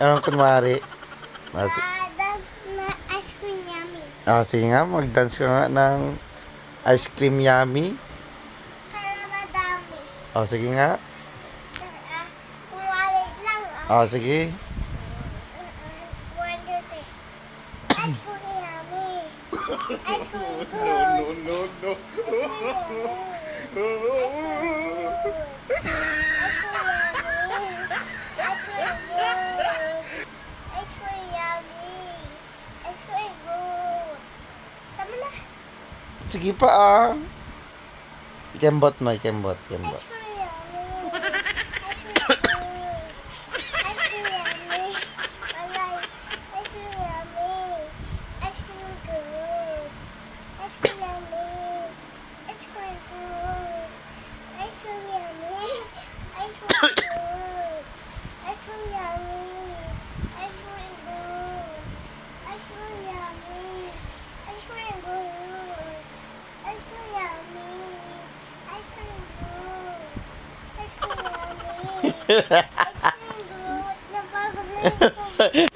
Anong kunwari? Ah, si- Ah, dance na ice cream yummy. ah, sige nga, mag-dance ka nga ng ice cream yummy. Para madami. Oh, sige nga. Ah, lang ah. Oh, sige. One, two, three. Ice cream yummy. Ice cream good. no, no. Sige pa ah. Kembot mo, kembot, kembot.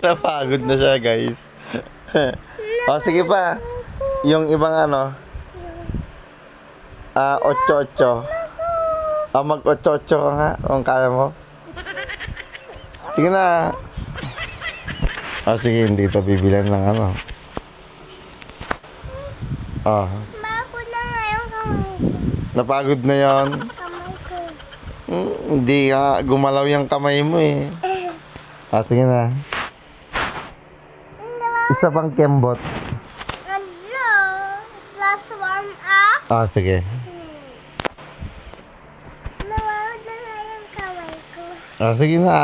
Napagod na siya, guys. oh, sige pa. Yung ibang ano, ah, 8-8. Ah, mag-8-8 ka nga, kung kaya mo. Sige na. Ah, sige, hindi pa bibilan ng ano. Ah, yung kamay ko. napagod na yon. Hmm, hindi nga gumalaw yung kamay mo eh. Ah, sige na. Isa pang kembot. Ano? Last one ah? Ah, sige. Nawawad na nga yung kamay ko. Ah, sige na.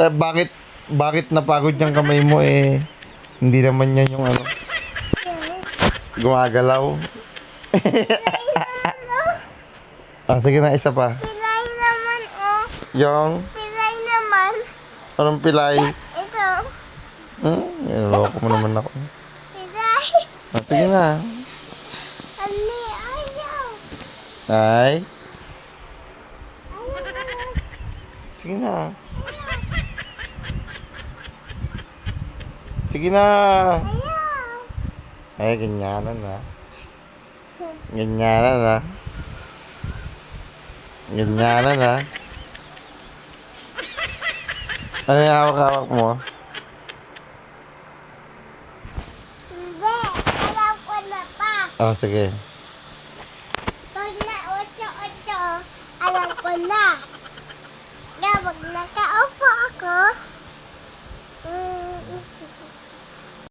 Eh, bakit, bakit napagod yung kamay mo eh? Hindi naman yan yung ano, gumagalaw. ah, sige na, isa pa. Yung, Pilay naman. anong pilay? Ito. Hmm, niloko mo naman ako. Pilay. Ah, sige na. Ani, ayaw. Ay, sige na. Sige na. Ayaw. Ay, ganyanan na. Ganyanan na. Ganyanan na. Ano yung hawak-hawak mo? Hindi. Alam ko na pa. Oh, sige. Pag na ocho-ocho, alam ko na. Kapag nakaupo ako,